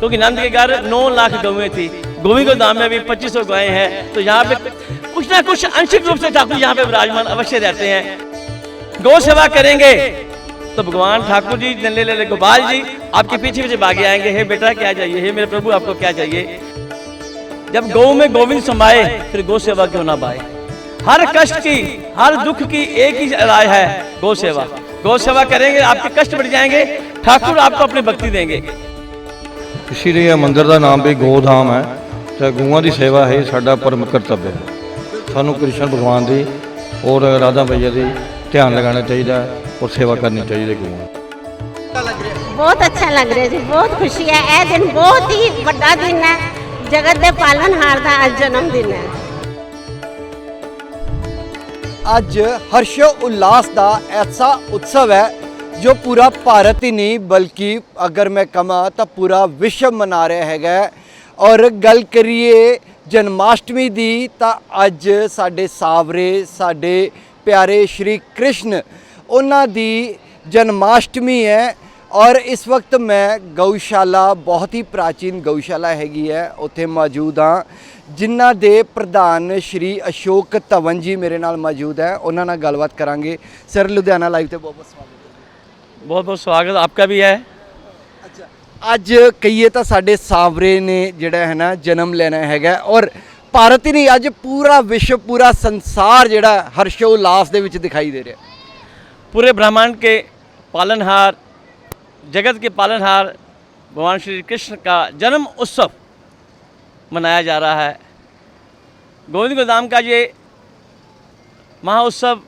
क्योंकि नंद के घर नौ लाख गौएँ थी। गोवी को दाम में भी पच्चीस सौ गायें हैं। तो यहाँ पे कुछ ना कुछ आंशिक रूप से ठाकुर यहाँ पे विराजमान अवश्य रहते हैं। गौ सेवा करेंगे। तो भगवान ठाकुर जी नल्ले लल्ले गोपाल जी, आपके पीछे पीछे भागे आएँगे। हे बेटा, क्या चाहिए? हे मेरे प्रभु, आपको क्या चाहिए? जब गौ में गोविंद समाये, फिर गौ सेवा क्यों ना पाए? हर कष्ट की, हर दुख की एक ही राय है, गौ सेवा। गौ सेवा करेंगे, आपके कष्ट बढ़ जाएँगे। ठाकुर आपको अपनी भक्ति देंगे। ਸ਼੍ਰੀ ਇਹ ਮੰਦਿਰ ਦਾ ਨਾਮ ਵੀ ਗੋਧਾਮ ਹੈ ਤੇ ਗਊਆਂ ਦੀ ਸੇਵਾ ਹੈ ਸਾਡਾ ਪਰਮ ਕਰਤੱਵ ਹੈ। ਸਾਨੂੰ ਕ੍ਰਿਸ਼ਨ ਭਗਵਾਨ ਦੀ ਔਰ ਰਾਧਾ ਭਈਆ ਦੀ ਧਿਆਨ ਲਗਾਉਣਾ ਚਾਹੀਦਾ ਔਰ ਸੇਵਾ ਕਰਨੀ ਚਾਹੀਦੀ ਗਊਆਂ ਬਹੁਤ ਅੱਛਾ ਲੱਗ ਰਿਹਾ ਜੀ ਬਹੁਤ ਖੁਸ਼ੀ ਹੈ। ਇਹ ਦਿਨ ਬਹੁਤ ਹੀ ਵੱਡਾ ਦਿਨ ਹੈ। ਜਗਤ ਦੇ ਪਾਲਣਹਾਰ ਦਾ ਅੱਜ ਜਨਮ ਦਿਨ ਹੈ। ਅੱਜ ਹਰਸ਼ੋ ਉਲਾਸ ਦਾ ਐਸਾ ਉਤਸਵ ਹੈ ਜੋ ਪੂਰਾ ਭਾਰਤ ਹੀ ਨਹੀਂ, ਬਲਕਿ ਅਗਰ ਮੈਂ ਕਹਾਂ ਤਾਂ ਪੂਰਾ ਵਿਸ਼ਵ ਮਨਾ ਰਿਹਾ ਹੈਗਾ। ਔਰ ਗੱਲ ਕਰੀਏ ਜਨਮਾਸ਼ਟਮੀ ਦੀ, ਤਾਂ ਅੱਜ ਸਾਡੇ ਸਾਵਰੇ, ਸਾਡੇ ਪਿਆਰੇ ਸ਼੍ਰੀ ਕ੍ਰਿਸ਼ਨ ਉਹਨਾਂ ਦੀ ਜਨਮਾਸ਼ਟਮੀ ਹੈ। ਔਰ ਇਸ ਵਕਤ ਮੈਂ ਗਊਸ਼ਾਲਾ, ਬਹੁਤ ਹੀ ਪ੍ਰਾਚੀਨ ਗਊਸ਼ਾਲਾ ਹੈਗੀ ਹੈ, ਉੱਥੇ ਮੌਜੂਦ ਹਾਂ। ਜਿਨ੍ਹਾਂ ਦੇ ਪ੍ਰਧਾਨ ਸ਼੍ਰੀ ਅਸ਼ੋਕ ਧਵਨ ਜੀ ਮੇਰੇ ਨਾਲ ਮੌਜੂਦ ਹੈ। ਉਹਨਾਂ ਨਾਲ ਗੱਲਬਾਤ ਕਰਾਂਗੇ। ਸਰ, ਲੁਧਿਆਣਾ ਲਾਈਵ ਤੇ ਬਹੁਤ ਬਹੁਤ ਸਵਾਗਤ ਬਹੁਤ ਬਹੁਤ ਸਵਾਗਤ ਆਪਕਾ ਵੀ ਹੈ। ਅੱਛਾ ਅੱਜ ਕਹੀਏ ਤਾਂ ਸਾਡੇ ਸਾਵਰੇ ਨੇ ਜਿਹੜਾ ਹੈ ਨਾ ਜਨਮ ਲੈਣਾ ਹੈਗਾ ਔਰ ਭਾਰਤ ਹੀ ਨਹੀਂ ਅੱਜ ਪੂਰਾ ਵਿਸ਼ਵ ਪੂਰਾ ਸੰਸਾਰ ਜਿਹੜਾ ਹਰਸ਼ੋ ਉਲਾਸ ਦੇ ਵਿੱਚ ਦਿਖਾਈ ਦੇ ਰਿਹਾ। ਪੂਰੇ ਬ੍ਰਹਮੰਡ ਕੇ पालनहार ਜਗਤ ਕੇ पालनहार ਭਗਵਾਨ ਸ਼੍ਰੀ ਕ੍ਰਿਸ਼ਨ का ਜਨਮ ਉਤਸਵ ਮਨਾਇਆ ਜਾ ਰਿਹਾ ਹੈ। गोविंद ਗੋਦਾਮ का ये ਮਹਾ ਉਤਸਵ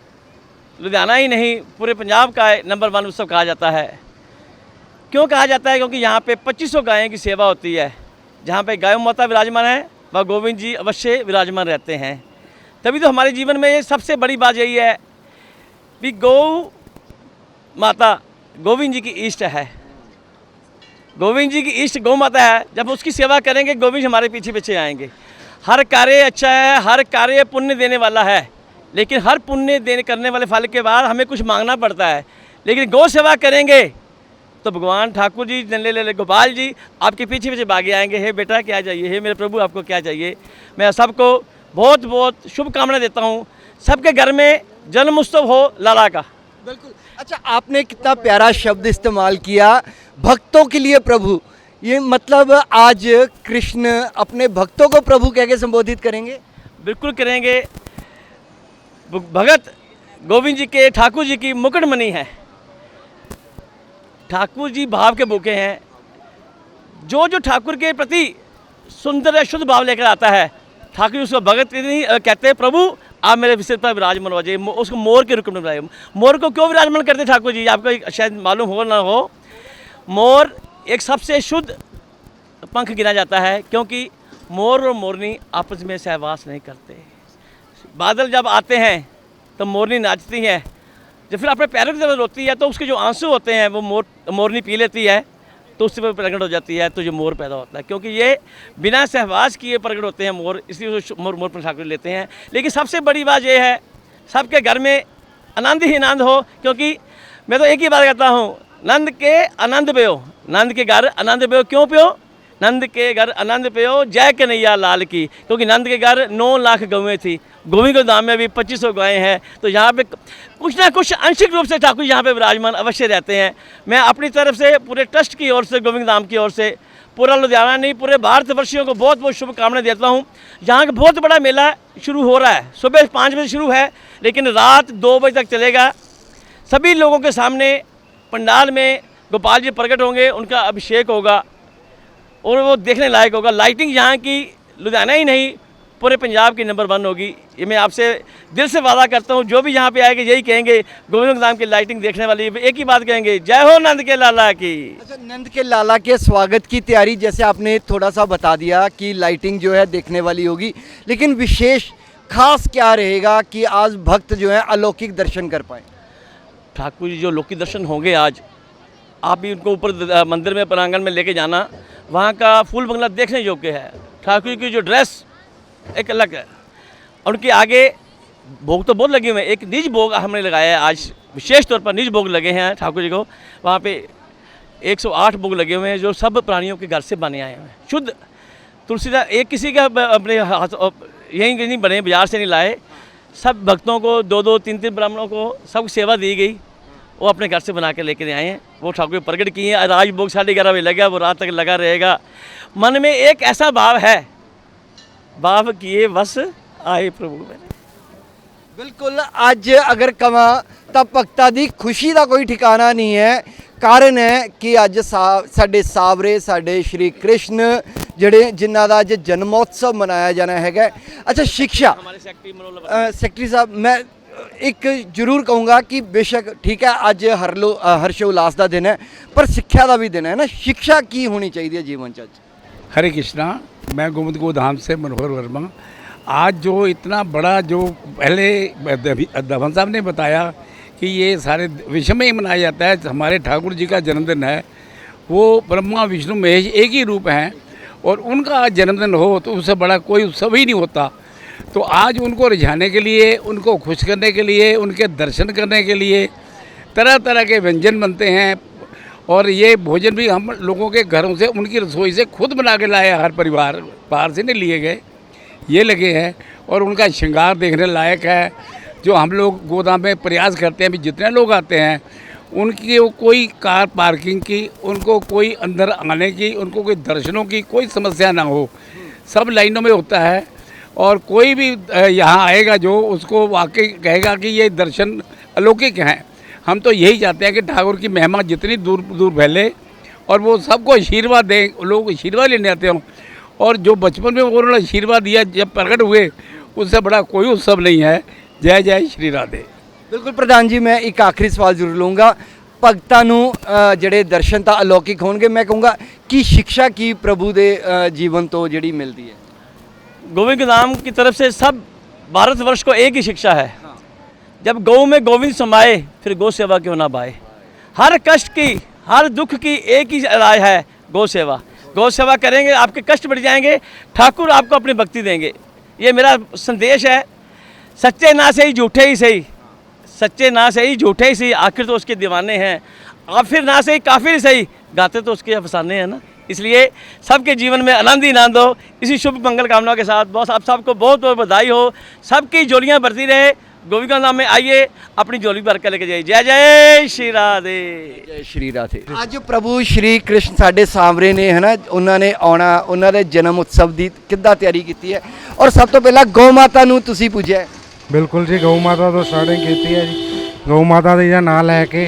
लुधियाना ही नहीं, पूरे पंजाब का नंबर वन उत्सव कहा जाता है। क्यों कहा जाता है? क्योंकि यहाँ पे 2500 गायों की सेवा होती है। जहाँ पे गाय माता विराजमान है, वह गोविंद जी अवश्य विराजमान रहते हैं। तभी तो हमारे जीवन में ये सबसे बड़ी बात यही है भी गौ माता गोविंद जी की इष्ट है। गोविंद जी की इष्ट गौ माता है। जब उसकी सेवा करेंगे, गोविंद हमारे पीछे पीछे आएँगे। हर कार्य अच्छा है, हर कार्य पुण्य देने वाला है। लेकिन हर पुण्य देने करने वाले फल के बाद हमें कुछ मांगना पड़ता है। लेकिन गौ सेवा करेंगे तो भगवान ठाकुर जी नल्ले ले गोपाल जी आपके पीछे पीछे भागे आएँगे। हे बेटा क्या चाहिए? हे मेरे प्रभु आपको क्या चाहिए? मैं सबको बहुत बहुत शुभकामनाएँ देता हूँ। सबके घर में जन्म उत्सव हो लाला का। बिल्कुल। अच्छा आपने कितना प्यारा शब्द इस्तेमाल किया भक्तों के लिए प्रभु। ये मतलब आज कृष्ण अपने भक्तों को प्रभु कह के संबोधित करेंगे? बिल्कुल करेंगे। भगत गोविंद जी के, ठाकुर जी की मुकुटमणि है। ठाकुर जी भाव के भूखे हैं। जो जो ठाकुर के प्रति सुंदर या शुद्ध भाव लेकर आता है, ठाकुर उसको भगत नहीं कहते हैं, प्रभु, आप मेरे विषय पर विराजमान हो जाइए। मो- उसको मोर के रूप में बनाइए मोर को क्यों विराजमान करते ठाकुर जी? आपको शायद मालूम हो ना हो, मोर एक सबसे शुद्ध पंख गिना जाता है, क्योंकि मोर और मोरनी आपस में सहवास नहीं करते। बादल जब आते हैं तो मोरनी नाचती है। जब फिर अपने पैरों की तरफ़ रोती है तो उसके जो आँसू होते हैं, वो मोर, मोरनी पी लेती है तो उससे वो प्रकट हो जाती है तो जो मोर पैदा होता है। क्योंकि ये बिना सहवास किए प्रकट होते हैं मोर, इसलिए मोर मोर पर ठाकुर लेते हैं। लेकिन सबसे बड़ी बात ये है, सबके घर में आनंद ही आनंद हो, क्योंकि मैं तो एक ही बात कहता हूँ, नंद के आनंद पे हो, नंद के घर आनंद पे हो, क्यों पे हो? नंद के घर आनंद पे हो जय कन्हैया लाल की। क्योंकि नंद के घर नौ लाख गौएँ थी। गोविंद को दाम में भी पच्चीस सौ गायें हैं। तो यहाँ पे कुछ ना कुछ आंशिक रूप से ठाकुर यहाँ पे विराजमान अवश्य रहते हैं। मैं अपनी तरफ़ से पूरे ट्रस्ट की ओर से, गोविंद धाम की ओर से, पूरा लुधियाना नहीं, पूरे भारतवर्षियों को बहुत बहुत शुभकामनाएँ देता हूँ। यहाँ का बहुत बड़ा मेला शुरू हो रहा है। सुबह पाँच बजे शुरू है, लेकिन रात दो बजे तक चलेगा। सभी लोगों के सामने पंडाल में गोपाल जी प्रकट होंगे, उनका अभिषेक होगा। और वो देखने लायक होगा। लाइटिंग यहाँ की लुधियाना ही नहीं पूरे पंजाब की नंबर वन होगी। ये मैं आपसे दिल से वादा करता हूँ जो भी यहाँ पे आएँगे यही कहेंगे गोविंद धाम की लाइटिंग देखने वाली। एक ही बात कहेंगे जय हो नंद के लाला की। अच्छा नंद के लाला के स्वागत की तैयारी जैसे आपने थोड़ा सा बता दिया कि लाइटिंग जो है देखने वाली होगी। लेकिन विशेष खास क्या रहेगा कि आज भक्त जो है अलौकिक दर्शन कर पाए? ठाकुर जी जो लौकिक दर्शन होंगे आज आप भी उनको ऊपर मंदिर में, प्रांगण में लेके जाना। वहाँ का फूल बंगला देखने योग्य है। ठाकुर की जो ड्रेस एक अलग है। उनके आगे भोग तो बहुत लगे हुए हैं। एक निज भोग हमने लगाया है। आज विशेष तौर पर निज भोग लगे हैं ठाकुर जी को। वहाँ पे 108 भोग लगे हुए हैं जो सब प्राणियों के घर से बने आए हैं। शुद्ध तुलसीदास, एक किसी का अपने हाथ यहीं नहीं बने, बाज़ार से नहीं लाए। सब भक्तों को दो दो तीन तीन ब्राह्मणों को सब सेवा दी गई। वो अपने घर से बना के लेकर आए हैं वो ठाकुर प्रकट किए हैं राज भोग साढ़े ग्यारह बजे लगा वो रात तक लगा रहेगा मन में एक ऐसा भाव है भाव किए बस आए प्रभु में ਬਿਲਕੁਲ ਅੱਜ ਅਗਰ ਕਵਾਂ ਤਾਂ ਭਗਤਾਂ ਦੀ ਖੁਸ਼ੀ ਦਾ ਕੋਈ ਠਿਕਾਣਾ ਨਹੀਂ ਹੈ ਕਾਰਨ ਹੈ ਕਿ ਅੱਜ ਸਾ- ਸਾਡੇ ਸਾਵਰੇ ਸਾਡੇ ਸ਼੍ਰੀ ਕ੍ਰਿਸ਼ਨ ਜਿਹੜੇ ਜਿਨ੍ਹਾਂ ਦਾ ਅੱਜ ਜਨਮੋਤਸਵ ਮਨਾਇਆ ਜਾਣਾ ਹੈਗਾ ਅੱਛਾ ਸਿੱਖਿਆ हमारे सेक्रेटरी मनोहर ਅ, ਸੈਕਟਰੀ ਸਾਹਿਬ ਮੈਂ ਅ, ਇੱਕ ਜ਼ਰੂਰ ਕਹੂੰਗਾ ਕਿ ਬੇਸ਼ੱਕ ਠੀਕ ਹੈ ਅੱਜ ਹਰਲੋ ਅ, ਹਰਸ਼ ਉਲਾਸ ਦਾ ਦਿਨ ਹੈ ਪਰ ਸਿੱਖਿਆ ਦਾ ਵੀ ਦਿਨ ਹੈ ਨਾ ਸਿੱਖਿਆ ਕੀ ਹੋਣੀ ਚਾਹੀਦੀ ਹੈ ਜੀਵਨ ਚ ਅੱਜ हरे कृष्णा मैं गोविंद गोधाम से मनोहर वर्मा आज जो इतना बड़ा जो पहले धवन साहब ने बताया कि ये सारे विश्व में ही मनाया जाता है हमारे ठाकुर जी का जन्मदिन है वो ब्रह्मा विष्णु महेश एक ही रूप हैं और उनका आज जन्मदिन हो तो उससे बड़ा कोई उत्सव ही नहीं होता तो आज उनको रिझाने के लिए, उनको खुश करने के लिए, उनके दर्शन करने के लिए तरह तरह के व्यंजन बनते हैं। और ये भोजन भी हम लोगों के घरों से, उनकी रसोई से खुद बना के लाए हर परिवार, बाहर से नहीं लिए गए। ये लगे हैं और उनका श्रृंगार देखने लायक है। जो हम लोग गोदाम में प्रयास करते हैं भी जितने लोग आते हैं, उनकी वो कोई कार पार्किंग की, उनको कोई अंदर आने की, उनको कोई दर्शनों की कोई समस्या ना हो। सब लाइनों में होता है। और कोई भी अ, यहाँ आएगा जो उसको वाकई कहेगा कि ये दर्शन अलौकिक हैं हम तो यही चाहते हैं कि ठाकुर की महिमा जितनी दूर दूर फैले और वो सबको आशीर्वाद दें लोग आशीर्वाद लेने आते हों और जो बचपन में उन्होंने आशीर्वाद दिया जब प्रकट हुए उससे बड़ा कोई उत्सव नहीं है जय जय श्री राधे ਬਿਲਕੁਲ ਪ੍ਰਧਾਨ ਜੀ ਮੈਂ ਇੱਕ ਆਖਰੀ ਸਵਾਲ ਜ਼ਰੂਰ ਲਵਾਂਗਾ ਭਗਤਾਂ ਨੂੰ ਅ, ਜਿਹੜੇ ਦਰਸ਼ਨ ਤਾਂ ਅਲੌਕਿਕ ਹੋਣਗੇ ਮੈਂ ਕਹੂੰਗਾ ਕੀ ਸਿੱਖਿਆ ਕੀ ਪ੍ਰਭੂ ਦੇ ਅ, ਜੀਵਨ ਤੋਂ ਜਿਹੜੀ ਮਿਲਦੀ ਹੈ गोविंद नाम की तरफ़ से सब भारतवर्ष को एक ही शिक्षा है। जब गौ में गोविंद समाए फिर गौ सेवा क्यों ना पाए? हर कष्ट की, हर दुख की एक ही राय है गौ सेवा। गौ सेवा करेंगे, आपके कष्ट बढ़ जाएँगे, ठाकुर आपको अपनी भक्ति देंगे। ये मेरा संदेश है। सच्चे ना सही झूठे ही सही। सच्चे ना सही झूठे ही सही। आखिर तो उसके दीवाने हैं। आखिर ना सही काफिर सही। गाते तो उसके अफसाने हैं ना। इसलिए सबके जीवन में आनंद ही आनंद हो इसी शुभ मंगल कामना के साथ बहुत आप सबको बहुत बहुत बधाई हो सबकी झोलियाँ भरती रहे गोविका धाम में आइए अपनी झोली भर कर लेके जाइए जय जय श्री राधे ਜੈ ਸ਼੍ਰੀ ਰਾਧੇ ਅੱਜ ਪ੍ਰਭੂ ਸ਼੍ਰੀ ਕ੍ਰਿਸ਼ਨ ਸਾਡੇ ਸਾਹਮਣੇ ਨੇ ਹਨਾ ਉਹਨਾਂ ਨੇ ਆਉਣਾ ਉਹਨਾਂ ਦੇ ਜਨਮ ਉਤਸਵ ਦੀ ਕਿੱਦਾਂ ਤਿਆਰੀ ਕੀਤੀ ਹੈ ਔਰ ਸਭ ਤੋਂ ਪਹਿਲਾਂ ਗਊ ਮਾਤਾ ਨੂੰ ਤੁਸੀਂ ਪੂਜਿਆ ਹੈ। ਬਿਲਕੁਲ ਜੀ ਗਊ ਮਾਤਾ ਤੋਂ ਸਟਾਰਟਿੰਗ ਕੀਤੀ ਹੈ ਜੀ ਗਊ ਮਾਤਾ ਦੇ ਜਾਂ ਨਾਂ ਲੈ ਕੇ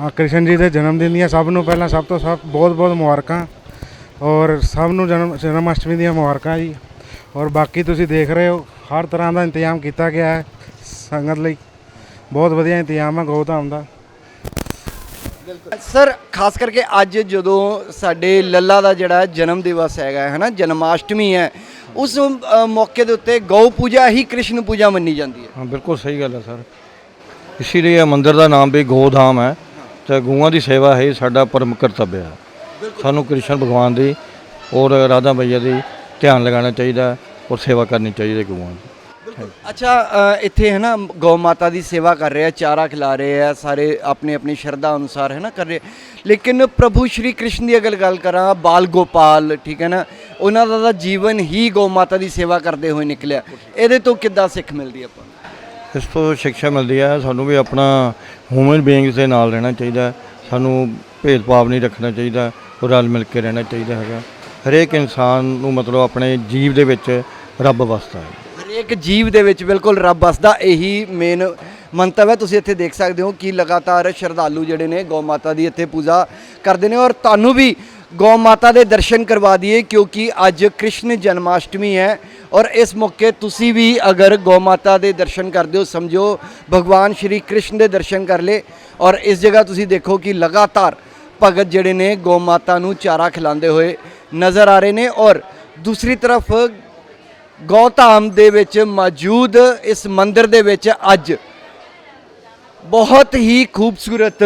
ਹਾਂ ਕ੍ਰਿਸ਼ਨ ਜੀ ਦੇ ਜਨਮ ਦਿਨ ਦੀਆਂ ਸਭ ਨੂੰ ਪਹਿਲਾਂ ਸਭ ਤੋਂ ਸਭ ਬਹੁਤ ਬਹੁਤ ਮੁਬਾਰਕਾਂ ਔਰ ਸਭ ਨੂੰ ਜਨਮ ਜਨਮ ਅਸ਼ਟਮੀ ਦੀਆਂ ਮੁਬਾਰਕਾਂ ਜੀ। ਔਰ ਬਾਕੀ ਤੁਸੀਂ ਦੇਖ ਰਹੇ ਹੋ ਹਰ ਤਰ੍ਹਾਂ ਦਾ ਇੰਤਜ਼ਾਮ ਕੀਤਾ ਗਿਆ ਹੈ। ਸੰਗਤ ਲਈ ਬਹੁਤ ਵਧੀਆ ਇੰਤਜ਼ਾਮ ਹੈ ਗਊ ਧਾਮ ਦਾ। ਸਰ ਖਾਸ ਕਰਕੇ ਅੱਜ ਜਦੋਂ ਸਾਡੇ ਲੱਲਾ ਦਾ ਜਿਹੜਾ ਜਨਮ ਦਿਵਸ ਹੈਗਾ ਹੈ ਨਾ ਜਨਮਾਸ਼ਟਮੀ ਹੈ ਉਸ ਮੌਕੇ ਦੇ ਉੱਤੇ ਗਊ ਪੂਜਾ ਹੀ ਕ੍ਰਿਸ਼ਨ ਪੂਜਾ ਮੰਨੀ ਜਾਂਦੀ ਹੈ। ਹਾਂ ਬਿਲਕੁਲ ਸਹੀ ਗੱਲ ਹੈ ਸਰ। ਇਸੇ ਲਈ ਇਹ ਮੰਦਿਰ ਦਾ ਨਾਮ ਵੀ ਗੋਧਾਮ ਹੈ ਤੇ ਗਊਆਂ ਦੀ ਸੇਵਾ ਹੈ ਸਾਡਾ ਪਰਮ ਕਰਤੱਵ ਹੈ। ਸਾਨੂੰ ਕ੍ਰਿਸ਼ਨ ਭਗਵਾਨ ਦੀ ਔਰ ਰਾਧਾ ਮਈਆ ਦੀ ਧਿਆਨ ਲਗਾਉਣਾ ਚਾਹੀਦਾ ਔਰ ਸੇਵਾ ਕਰਨੀ ਚਾਹੀਦੀ ਹੈ ਗਊਆਂ ਦੀ। ਅੱਛਾ ਅ, ਇੱਥੇ ਹੈ ਨਾ ਗਊ ਮਾਤਾ ਦੀ ਸੇਵਾ ਕਰ ਰਹੇ ਆ ਚਾਰਾ ਖਿਲਾ ਰਹੇ ਆ ਸਾਰੇ ਆਪਣੀ ਆਪਣੀ ਸ਼ਰਧਾ ਅਨੁਸਾਰ ਹੈ ਨਾ ਕਰ ਰਹੇ ਲੇਕਿਨ ਪ੍ਰਭੂ ਸ਼੍ਰੀ ਕ੍ਰਿਸ਼ਨ ਦੀ ਅਗਰ ਗੱਲ ਕਰਾਂ ਬਾਲ ਗੋਪਾਲ ਠੀਕ ਹੈ ਨਾ ਉਹਨਾਂ ਦਾ ਤਾਂ ਜੀਵਨ ਹੀ ਗਊ ਮਾਤਾ ਦੀ ਸੇਵਾ ਕਰਦੇ ਹੋਏ ਨਿਕਲਿਆ। ਇਹਦੇ ਤੋਂ ਕਿੱਦਾਂ ਸਿੱਖ ਮਿਲਦੀ ਆਪਾਂ? ਨੂੰ? ਇਸ ਤੋਂ ਸਿੱਖਿਆ ਮਿਲਦੀ ਹੈ ਸਾਨੂੰ ਵੀ ਆਪਣਾ ਹਿਊਮਨ ਬੀਇੰਗਸ ਦੇ ਨਾਲ ਰਹਿਣਾ ਚਾਹੀਦਾ ਹੈ। ਸਾਨੂੰ ਭੇਦਭਾਵ ਨਹੀਂ ਰੱਖਣਾ ਚਾਹੀਦਾ। ਔਰ ਰਲ ਮਿਲ ਕੇ ਰਹਿਣਾ ਚਾਹੀਦਾ ਹੈਗਾ। ਹਰੇਕ ਇਨਸਾਨ ਨੂੰ ਮਤਲਬ ਆਪਣੇ ਜੀਵ ਦੇ ਵਿੱਚ ਰੱਬ ਵਸਦਾ ਹੈ। ਹਰੇਕ ਜੀਵ ਦੇ ਵਿੱਚ ਬਿਲਕੁਲ ਰੱਬ ਵਸਦਾ, ਇਹੀ ਮੇਨ ਮੰਤਵ ਹੈ। ਤੁਸੀਂ ਇੱਥੇ ਦੇਖ ਸਕਦੇ ਹੋ ਕਿ ਲਗਾਤਾਰ ਸ਼ਰਧਾਲੂ ਜਿਹੜੇ ਨੇ ਗਊ ਮਾਤਾ ਦੀ ਇੱਥੇ ਪੂਜਾ ਕਰਦੇ ਨੇ ਔਰ ਤੁਹਾਨੂੰ ਵੀ ਗਊ ਮਾਤਾ ਦੇ ਦਰਸ਼ਨ ਕਰਵਾ ਦਈਏ ਕਿਉਂਕਿ ਅੱਜ ਕ੍ਰਿਸ਼ਨ ਜਨਮਾਸ਼ਟਮੀ ਹੈ ਔਰ ਇਸ ਮੌਕੇ ਤੁਸੀਂ ਵੀ ਅਗਰ ਗਊ ਮਾਤਾ ਦੇ ਦਰਸ਼ਨ ਕਰਦੇ ਹੋ, ਸਮਝੋ, ਭਗਵਾਨ ਸ਼੍ਰੀ ਕ੍ਰਿਸ਼ਨ ਦੇ ਦਰਸ਼ਨ ਕਰ ਲੇ ਔਰ ਇਸ ਜਗ੍ਹਾ ਤੁਸੀਂ ਦੇਖੋ ਕਿ ਲਗਾਤਾਰ ਭਗਤ ਜਿਹੜੇ ਨੇ, ਗਊ ਮਾਤਾ ਨੂੰ ਚਾਰਾ ਖਿਲਾਉਂਦੇ ਹੋਏ ਨਜ਼ਰ ਆ ਰਹੇ ਨੇ ਔਰ ਦੂਸਰੀ ਤਰਫ ਗੌਤਮ ਦੇ ਵਿੱਚ ਮੌਜੂਦ ਇਸ ਮੰਦਿਰ ਦੇ ਵਿੱਚ ਅੱਜ ਬਹੁਤ ਹੀ ਖੂਬਸੂਰਤ,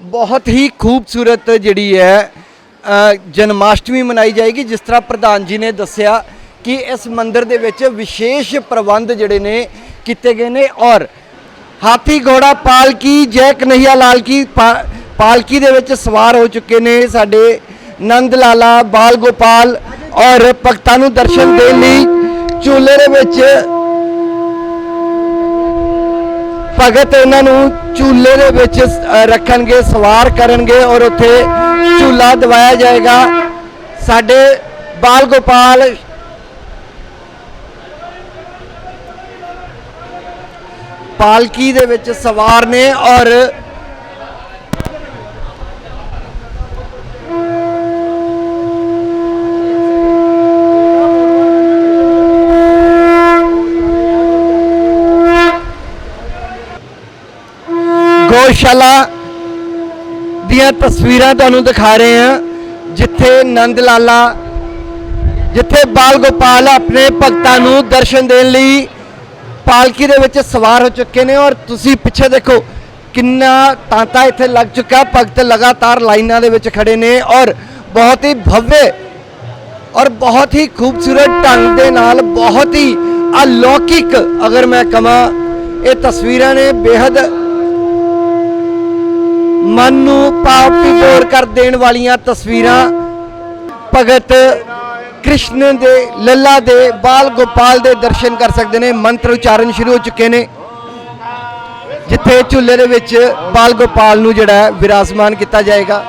ਬਹੁਤ ਹੀ ਖੂਬਸੂਰਤ ਜਿਹੜੀ ਹੈ ਜਨਮਾਸ਼ਟਮੀ ਮਨਾਈ ਜਾਏਗੀ। ਜਿਸ ਤਰ੍ਹਾਂ ਪ੍ਰਧਾਨ ਜੀ ਨੇ ਦੱਸਿਆ ਕਿ ਇਸ ਮੰਦਿਰ ਦੇ ਵਿੱਚ ਵਿਸ਼ੇਸ਼ ਪ੍ਰਬੰਧ ਜਿਹੜੇ ਨੇ ਕੀਤੇ ਗਏ ਨੇ ਔਰ ਹਾਥੀ ਘੋੜਾ ਪਾਲ ਕੀ ਜੈ ਕਨਈਆ ਲਾਲ ਕੀ ਪਾ- ਪਾਲਕੀ ਦੇ ਵਿੱਚ ਸਵਾਰ ਹੋ ਚੁੱਕੇ ਨੇ ਸਾਡੇ ਨੰਦ ਲਾਲਾ, ਬਾਲ ਗੋਪਾਲ ਔਰ ਭਗਤਾਂ ਨੂੰ ਦਰਸ਼ਨ ਦੇਣ ਲਈ ਝੂਲੇ ਦੇ ਵਿੱਚ ਭਗਤ ਇਹਨਾਂ ਨੂੰ ਝੂਲੇ ਦੇ ਵਿੱਚ ਰੱਖਣਗੇ, ਸਵਾਰ ਕਰਨਗੇ ਔਰ ਉੱਥੇ ਝੂਲਾ ਦਵਾਇਆ ਜਾਏਗਾ। ਸਾਡੇ ਬਾਲ ਗੋਪਾਲ ਪਾਲਕੀ ਦੇ ਵਿੱਚ ਸਵਾਰ ਨੇ ਔਰ ਗੋਸ਼ਾਲਾ ਦੀਆਂ ਤਸਵੀਰਾਂ ਤੁਹਾਨੂੰ ਦਿਖਾ ਰਹੇ ਹਾਂ, ਜਿੱਥੇ ਨੰਦ ਲਾਲਾ, ਜਿੱਥੇ ਬਾਲ ਗੋਪਾਲ ਆਪਣੇ ਭਗਤਾਂ ਨੂੰ ਦਰਸ਼ਨ ਦੇਣ ਲਈ ਪਾਲਕੀ ਦੇ ਵਿੱਚ ਸਵਾਰ ਹੋ ਚੁੱਕੇ ਨੇ ਔਰ ਤੁਸੀਂ ਪਿੱਛੇ ਦੇਖੋ ਕਿੰਨਾ ਤਾਂਤਾ ਇੱਥੇ ਲੱਗ ਚੁੱਕਾ, ਭਗਤ ਲਗਾਤਾਰ ਲਾਈਨਾਂ ਦੇ ਵਿੱਚ ਖੜੇ ਨੇ ਔਰ ਬਹੁਤ ਹੀ ਭਵਯ ਔਰ ਬਹੁਤ ਹੀ ਖੂਬਸੂਰਤ ਢੰਗ ਦੇ ਨਾਲ ਬਹੁਤ ਹੀ ਅਲੌਕਿਕ, ਅਗਰ ਮੈਂ ਕਹਾਂ, ਇਹ ਤਸਵੀਰਾਂ ਨੇ ਬੇहद ਮਨ ਨੂੰ ਭਾਵ ਵਿਭੋਰ ਕਰ ਦੇਣ ਵਾਲੀਆਂ ਤਸਵੀਰਾਂ ਭਗਤ ਕ੍ਰਿਸ਼ਨ ਦੇ, ਲੱਲਾ ਦੇ, ਬਾਲ ਗੋਪਾਲ ਦੇ ਦਰਸ਼ਨ ਕਰ ਸਕਦੇ ਨੇ, ਮੰਤਰ ਉਚਾਰਨ ਸ਼ੁਰੂ ਹੋ ਚੁੱਕੇ ਨੇ। ਜਿੱਥੇ ਝੂਲੇ ਦੇ ਵਿੱਚ ਬਾਲ ਗੋਪਾਲ ਨੂੰ ਜਿਹੜਾ ਹੈ, ਵਿਰਾਜਮਾਨ ਕੀਤਾ ਜਾਏਗਾ।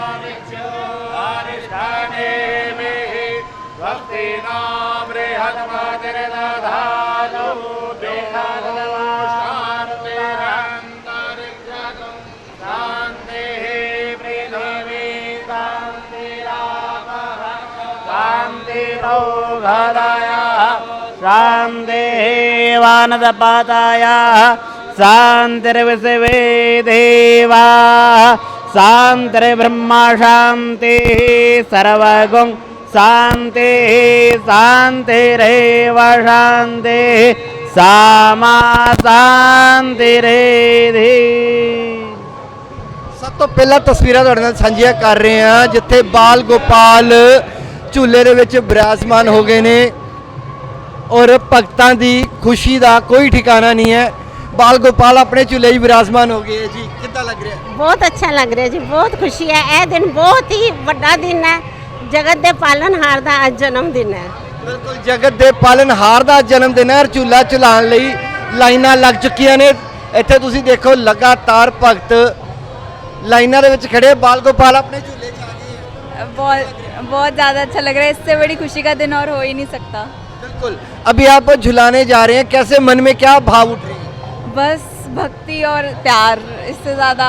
शान्तिवानदपाताय शान्तिर्विश्वे देवा शान्तिर्ब्रह्मा शान्तिः सर्वगुं शान्तिः शान्तिरेव शान्तिः सामा शान्तिरेधि ਸਭ ਤੋਂ ਪਹਿਲਾਂ ਤਸਵੀਰਾਂ ਤੁਹਾਡੇ ਨਾਲ ਸਾਂਝੀਆਂ ਕਰ ਰਹੇ ਹਾਂ ਜਿੱਥੇ ਬਾਲ ਗੋਪਾਲ ਝੂਲੇ ਦੇ ਵਿੱਚ ਵਿਰਾਜਮਾਨ ਹੋ ਗਏ ਨੇ ਔਰ ਭਗਤਾਂ ਦੀ ਖੁਸ਼ੀ ਦਾ ਕੋਈ ਠਿਕਾਣਾ ਨਹੀਂ ਹੈ। ਬਾਲ ਗੋਪਾਲ ਆਪਣੇ ਝੂਲੇ 'ਚ ਵਿਰਾਜਮਾਨ ਹੋ ਗਏ ਹੈ ਜੀ। ਕਿੱਦਾਂ ਲੱਗ ਰਿਹਾ? ਬਹੁਤ ਅੱਛਾ ਲੱਗ ਰਿਹਾ ਜੀ ਬਹੁਤ ਖੁਸ਼ੀ ਹੈ। ਇਹ ਦਿਨ ਬਹੁਤ ਹੀ ਵੱਡਾ ਦਿਨ ਹੈ। ਜਗਤ ਦੇ ਪਾਲਨਹਾਰ ਦਾ ਅੱਜ ਜਨਮ ਦਿਨ ਹੈ। ਬਿਲਕੁਲ ਜਗਤ ਦੇ ਪਾਲਨਹਾਰ ਦਾ ਜਨਮ ਦਿਨ ਹੈ ਝੂਲਾ ਝੁਲਾਉਣ ਲਈ ਲਾਈਨਾਂ ਲੱਗ ਚੁੱਕੀਆਂ ਨੇ। ਇੱਥੇ ਤੁਸੀਂ ਦੇਖੋ ਲਗਾਤਾਰ ਭਗਤ ਲਾਈਨਾਂ ਦੇ ਵਿੱਚ ਖੜੇ ਬਾਲ ਗੋਪਾਲ ਆਪਣੇ ਝੂਲੇ बहुत बहुत ज़्यादा अच्छा लग रहा है इससे बड़ी खुशी का दिन और हो ही नहीं सकता बिल्कुल अभी आप झुलाने जा रहे हैं कैसे मन में क्या भाव उठ रहे हैं बस भक्ति और प्यार इससे ज़्यादा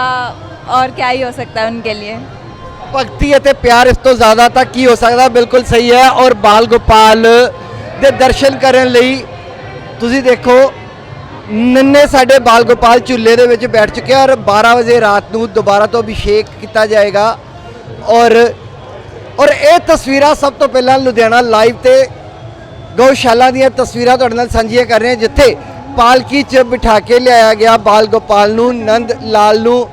और क्या ही हो सकता है उनके लिए ਭਗਤੀ ਅਤੇ ਪਿਆਰ ਇਸ ਤੋਂ ਜ਼ਿਆਦਾ ਤਾਂ ਕੀ ਹੋ ਸਕਦਾ ਬਿਲਕੁਲ ਸਹੀ ਹੈ ਔਰ ਬਾਲ ਗੋਪਾਲ ਦੇ ਦਰਸ਼ਨ ਕਰਨ ਲਈ ਤੁਸੀਂ ਦੇਖੋ ਨੰਨੇ ਸਾਡੇ ਬਾਲ ਗੋਪਾਲ ਝੂਲੇ ਦੇ ਵਿੱਚ ਬੈਠ ਚੁੱਕੇ ਆ ਔਰ 12 ਵਜੇ ਰਾਤ ਨੂੰ ਦੁਬਾਰਾ ਤੋਂ ਅਭਿਸ਼ੇਕ ਕੀਤਾ ਜਾਏਗਾ ਔਰ ਔਰ ਇਹ ਤਸਵੀਰਾਂ ਸਭ ਤੋਂ ਪਹਿਲਾਂ ਲੁਧਿਆਣਾ ਲਾਈਵ ਤੇ ਗਊਸ਼ਾਲਾ ਦੀਆਂ ਤਸਵੀਰਾਂ ਤੁਹਾਡੇ ਨਾਲ ਸਾਂਝੀਆਂ ਕਰ ਰਹੇ ਹਾਂ, ਜਿੱਥੇ ਪਾਲਕੀ 'ਚ ਬਿਠਾ ਕੇ ਲਿਆਇਆ ਗਿਆ ਬਾਲ ਗੋਪਾਲ ਨੂੰ, ਨੰਦ ਲਾਲ ਨੂੰ